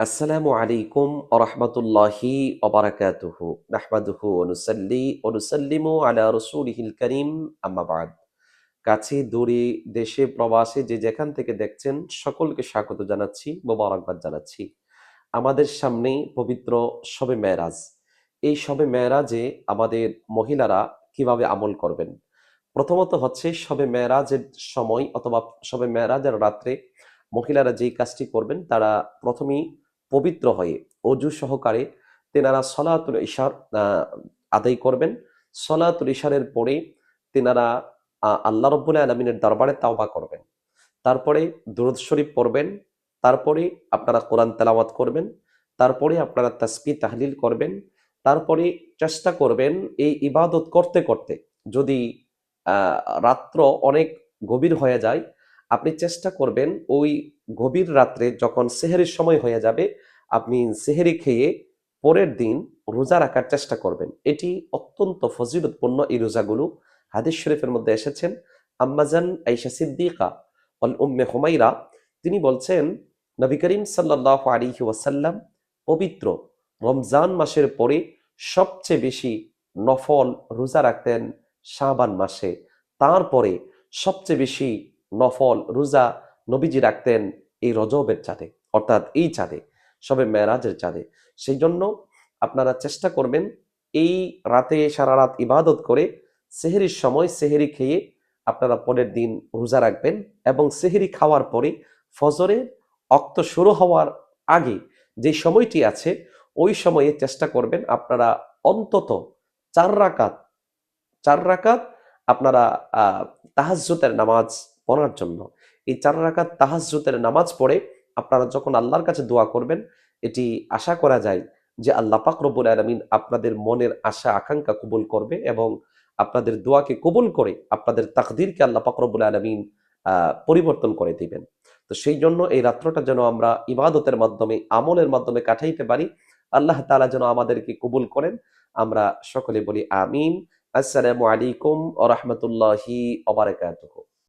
আসসালামু আলাইকুম ওরহমতুল্লাহি ওবারাকাতুহু, নাহমাদুহু অনুসাল্লি অনুসাল্লিমু আলা রসুলিহিল করিম আম্মাবাদ কাছে, দূরে, দেশে, প্রবাসে যে যেখান থেকে দেখছেন, সকলকে স্বাগত জানাচ্ছি, মোবারকবাদ জানাচ্ছি। আমাদের সামনে পবিত্র শবে মেরাজ এই শবে মেরাজে আমাদের মহিলারা কীভাবে আমল করবেন? প্রথমত হচ্ছে, শবে মেরাজের সময় অথবা শবে মেরাজের রাত্রে মহিলারা যেই কাজটি করবেন, তারা প্রথমেই পবিত্র হয়ে অজু সহকারে তেনারা সলাতুল ইশার আদায় করবেন। সলাতুল ইশারের পরে তেনারা আল্লাহ রব্বুল আলমিনের দরবারে তাওবা করবেন। তারপরে দুরুদ শরীফ পড়বেন। তারপরে আপনারা কোরআন তেলাওয়াত করবেন। তারপরে আপনারা তাসবি, তাহলিল করবেন। তারপরে চেষ্টা করবেন এই ইবাদত করতে করতে। যদি রাত্র অনেক গভীর হয়ে যায় আপনি চেষ্টা করবেন ওই গভীর রাত্রে যখন সেহেরির সময় হয়ে যাবে, আপনি সেহেরি খেয়ে পরের দিন রোজা রাখার চেষ্টা করবেন। এটি অত্যন্ত ফজিলতপূর্ণ এই রোজাগুলো। হাদিস শরীফের মধ্যে এসেছেন, আম্মাজান আইসা সিদ্দিকা অল উম্মে হুমাইরা তিনি বলছেন, নবী করিম সাল্লাহ আলিহি ওয়াসাল্লাম পবিত্র রমজান মাসের পরে সবচেয়ে বেশি নফল রোজা রাখতেন শাবান মাসে। তারপরে সবচেয়ে বেশি নফল, রোজা নবীজি রাখতেন এই রজবের চাঁদে, অর্থাৎ এই চাঁদে, সবে মেরাজের চাঁদে। সেই জন্য আপনারা চেষ্টা করবেন এই রাতে সারা রাত ইবাদত করে সেহেরির সময় সেহেরি খেয়ে আপনারা পরের দিন রোজা রাখবেন এবং সেহেরি খাওয়ার পরে ফজরের অক্ত শুরু হওয়ার আগে যে সময়টি আছে, ওই সময়ে চেষ্টা করবেন আপনারা অন্তত চার রাকাত চার রাকাত আপনারা তাহাজ্জুতের নামাজ পড়ার জন্য। এই চার রাকাত তাহাজ্জুতের নামাজ পড়ে আপনারা যখন আল্লাহর কাছে দোয়া করবেন, এটি আশা করা যায় যে আল্লাহ পাক আলমিন আপনাদের মনের আশা, আকাঙ্ক্ষা কবুল করবে এবং আপনাদের দোয়াকে কবুল করে আপনাদের তাকদিরকে আল্লাহ পাক আলমিন পরিবর্তন করে দিবেন। তো সেই জন্য এই রাত্রটা যেন আমরা ইবাদতের মাধ্যমে, আমলের মাধ্যমে কাটাইতে পারি। আল্লাহ তাআলা যেন আমাদেরকে কবুল করেন। আমরা সকলে বলি আমিন। আসসালামু আলাইকুম ওয়া রাহমাতুল্লাহি